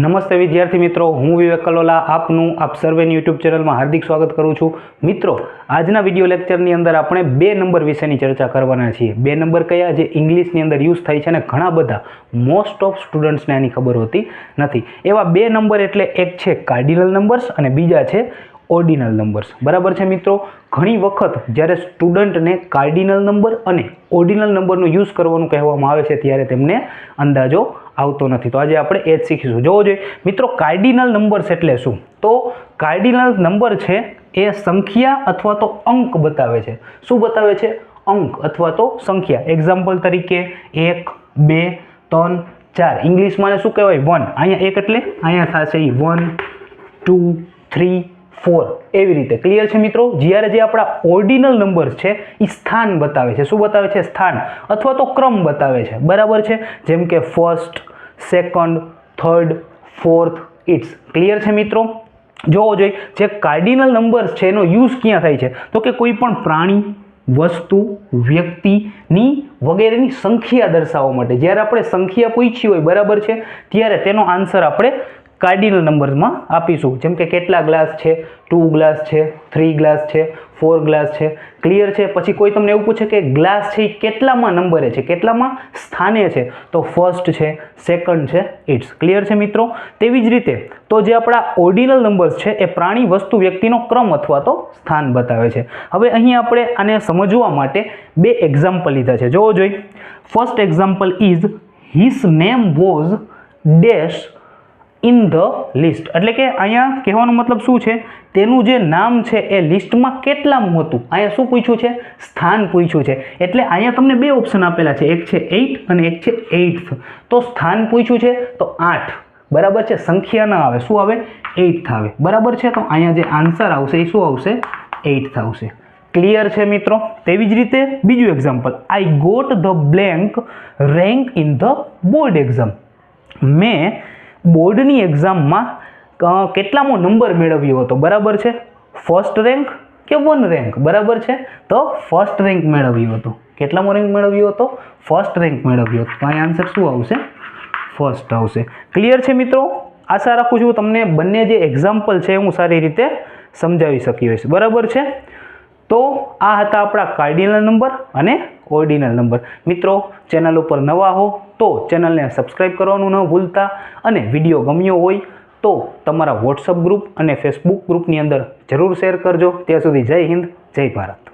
નમસ્તે વિદ્યાર્થી મિત્રો, હું વિવેક કલોલા આપનું, આપ સર્વેની યુટ્યુબ ચેનલમાં હાર્દિક સ્વાગત કરું છું. મિત્રો, આજના વીડિયો લેક્ચરની અંદર આપણે બે નંબર વિશેની ચર્ચા કરવાના છીએ. બે નંબર કયા? જે ઇંગ્લિશની અંદર યુઝ થાય છે અને ઘણા બધા મોસ્ટ ઓફ સ્ટુડન્ટ્સને આની ખબર હોતી નથી. એવા બે નંબર એટલે એક છે કાર્ડિનલ નંબર્સ અને બીજા છે ઓર્ડિનલ નંબર્સ બરાબર છે મિત્રો? ઘણી વખત જ્યારે સ્ટુડન્ટને કાર્ડિનલ નંબર અને ઓર્ડિનલ નંબરનો યુઝ કરવાનું કહેવામાં આવે છે, ત્યારે તેમને અંદાજો આવતો નથી. તો આજે આપણે એ જ શીખીશું. જોવો જોઈએ. મિત્રો, કાર્ડિનલ નંબર્સ એટલે શું? તો કાર્ડિનલ નંબર છે એ સંખ્યા અથવા તો અંક બતાવે છે. શું બતાવે છે? અંક અથવા તો સંખ્યા. એક્ઝામ્પલ તરીકે એક, બે, ત્રણ, ચાર. ઇંગ્લિશમાં શું કહેવાય? વન. અહીંયા એક એટલે? અહીંયા થશે એ વન, ટુ, થ્રી ફોર. એવી રીતે. ક્લિયર છે મિત્રો? જ્યારે જે આપણા ઓર્ડિનલ નંબર્સ છે એ સ્થાન બતાવે છે. શું બતાવે છે? સ્થાન. અથવા તો ક્રમ બતાવે છે. બરાબર છે? જેમ કે first second third fourth it's clear છે મિત્રો? જોવો જોઈએ, જે કાર્ડિનલ નંબર્સ છે, એનો યુઝ ક્યાં થાય છે? તો કે કોઈ પણ પ્રાણી, વસ્તુ, વ્યક્તિની વગેરેની સંખ્યા દર્શાવવા માટે. જ્યારે આપણે સંખ્યા પૂછી હોય, બરાબર છે? ત્યારે તેનો આન્સર આપણે કાર્ડિનલ નંબર્સમાં આપીશું. જેમ કે કેટલા ગ્લાસ છે? ટુ ગ્લાસ છે, થ્રી ગ્લાસ છે, ફોર ગ્લાસ છે. ક્લિયર છે? પછી કોઈ તમને એવું પૂછે કે ગ્લાસ છે એ કેટલામાં નંબરે છે? કેટલામાં સ્થાને છે? તો ફર્સ્ટ છે સેકન્ડ છે ઇટ્સ ક્લિયર છે મિત્રો? તેવી જ રીતે, તો જે આપણા ઓર્ડિનલ નંબર્સ છે, એ પ્રાણી વસ્તુ વ્યક્તિનો ક્રમ અથવા તો સ્થાન બતાવે છે. હવે અહીં આપણે આને સમજવા માટે બે એક્ઝામ્પલ લીધા છે. જોવો જોઈએ first example is his name was dash in the list એટલે કે અહીંયા કહેવાનો મતલબ શું છે? તેનું જે નામ છે એ લિસ્ટમાં કેટલામું હતું? અહીંયા શું પૂછ્યું છે? સ્થાન પૂછ્યું છે. એટલે અહીંયા તમને બે ઓપ્શન આપેલા છે. એક છે એઇટ અને એક છે એઇટ્થ તો સ્થાન પૂછ્યું છે તો આઠ. બરાબર છે? સંખ્યા ન આવે. શું આવે? એઇટ્થ આવે. બરાબર છે? તો અહીંયા જે આન્સર આવશે એ શું આવશે? એઇટ્થ આવશે. ક્લિયર છે મિત્રો? તેવી જ રીતે બીજું example I got the blank rank in the board exam મેં બોર્ડની એક્ઝામમાં કેટલામો નંબર મેળવ્યો હતો? બરાબર છે? ફર્સ્ટ રેન્ક કે વન રેન્ક બરાબર છે? તો ફર્સ્ટ રેન્ક મેળવ્યો હતો. કેટલામો રેન્ક મેળવ્યો હતો? ફર્સ્ટ રેન્ક મેળવ્યો હતો. તો અહીં આન્સર શું આવશે? ફર્સ્ટ આવશે. ક્લિયર છે મિત્રો? આશા રાખું છું તમને બંને જે એક્ઝામ્પલ છે હું સારી રીતે સમજાવી શક્યો હોઈશ બરાબર છે? તો આ હતા આપણા કાર્ડિનલ નંબર અને ઓર્ડિનલ નંબર મિત્રો ચેનલ ઉપર નવા હો તો ચેનલને સબસ્ક્રાઈબ કરવાનું ન ભૂલતા અને વીડિયો ગમ્યો હોય તો તમારા વોટ્સઅપ ગ્રુપ અને ફેસબુક ગ્રુપની અંદર જરૂર શેર કરજો. ત્યાં સુધી જય હિન્દ, જય ભારત.